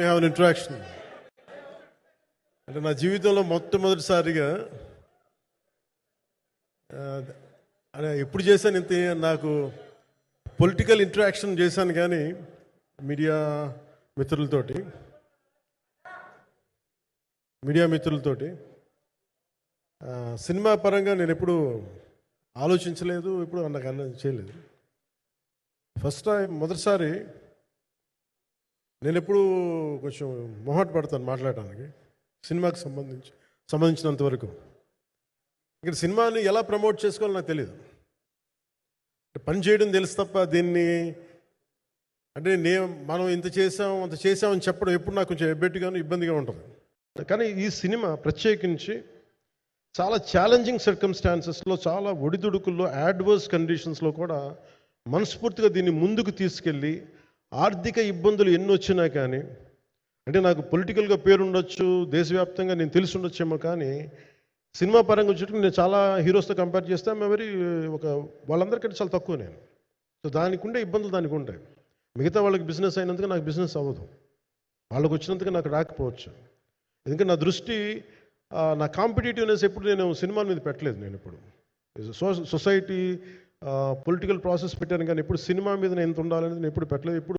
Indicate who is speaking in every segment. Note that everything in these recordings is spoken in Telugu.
Speaker 1: మీ హ్యావ్ ఇంట్రాక్షన్ అంటే నా జీవితంలో మొట్టమొదటిసారిగా అదే ఎప్పుడు చేశాను ఇంత? నాకు పొలిటికల్ ఇంటరాక్షన్ చేశాను కానీ మీడియా మిత్రులతోటి. మీడియా మిత్రులతోటి. సినిమా పరంగా నేను ఎప్పుడు ఆలోచించలేదు ఇప్పుడు నాకు అన్న చేయలేదు. ఫస్ట్ టైం మొదటిసారి నేను ఎప్పుడు కొంచెం మొహమాట పడతాను మాట్లాడటానికి సినిమాకి సంబంధించి సంబంధించినంత వరకు. ఇక్కడ సినిమాని ఎలా ప్రమోట్ చేసుకోవాలో నాకు తెలియదు పని చేయడం తెలుసు తప్ప దీన్ని అంటే నేను మనం ఇంత చేసాం అంత చేసామని చెప్పడం ఎప్పుడు నాకు కొంచెం ఎబ్బెట్టుగాను ఇబ్బందిగా ఉంటుంది. కానీ ఈ సినిమా ప్రత్యేకించి చాలా ఛాలెంజింగ్ సర్కమ్స్టాన్సెస్లో చాలా ఒడిదుడుకుల్లో యాడ్వర్స్ కండిషన్స్లో కూడా మనస్ఫూర్తిగా దీన్ని ముందుకు తీసుకెళ్ళి ఆర్థిక ఇబ్బందులు ఎన్ని వచ్చినా కానీ అంటే నాకు పొలిటికల్గా పేరుండొచ్చు దేశవ్యాప్తంగా నేను తెలిసి ఉండొచ్చేమో కానీ సినిమా పరంగా వచ్చేటప్పుడు నేను చాలా హీరోస్తో కంపేర్ చేస్తే వెరీ ఒక వాళ్ళందరికంటే చాలా తక్కువ నేను. సో దానికి ఉండే ఇబ్బందులు దానికి ఉంటాయి. మిగతా వాళ్ళకి బిజినెస్ అయినందుకు నాకు బిజినెస్ అవ్వదు. వాళ్ళకి వచ్చినందుకు నాకు రాకపోవచ్చు. ఎందుకంటే నా దృష్టి నా కాంపిటేటివ్నెస్ ఎప్పుడు నేను సినిమాల మీద పెట్టలేదు నేను ఇప్పుడు సో సొసైటీ పొలిటికల్ ప్రాసెస్ పెట్టాను కానీ ఎప్పుడు సినిమా మీద నేను ఎంత ఉండాలనేది నేను ఎప్పుడు పెట్టలేదు. ఇప్పుడు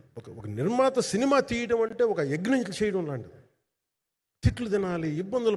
Speaker 1: ఒక ఒక నిర్మాత సినిమా తీయడం అంటే ఒక యజ్ఞం చేయడం లాంటిది. తిట్లు తినాలి ఇబ్బందులు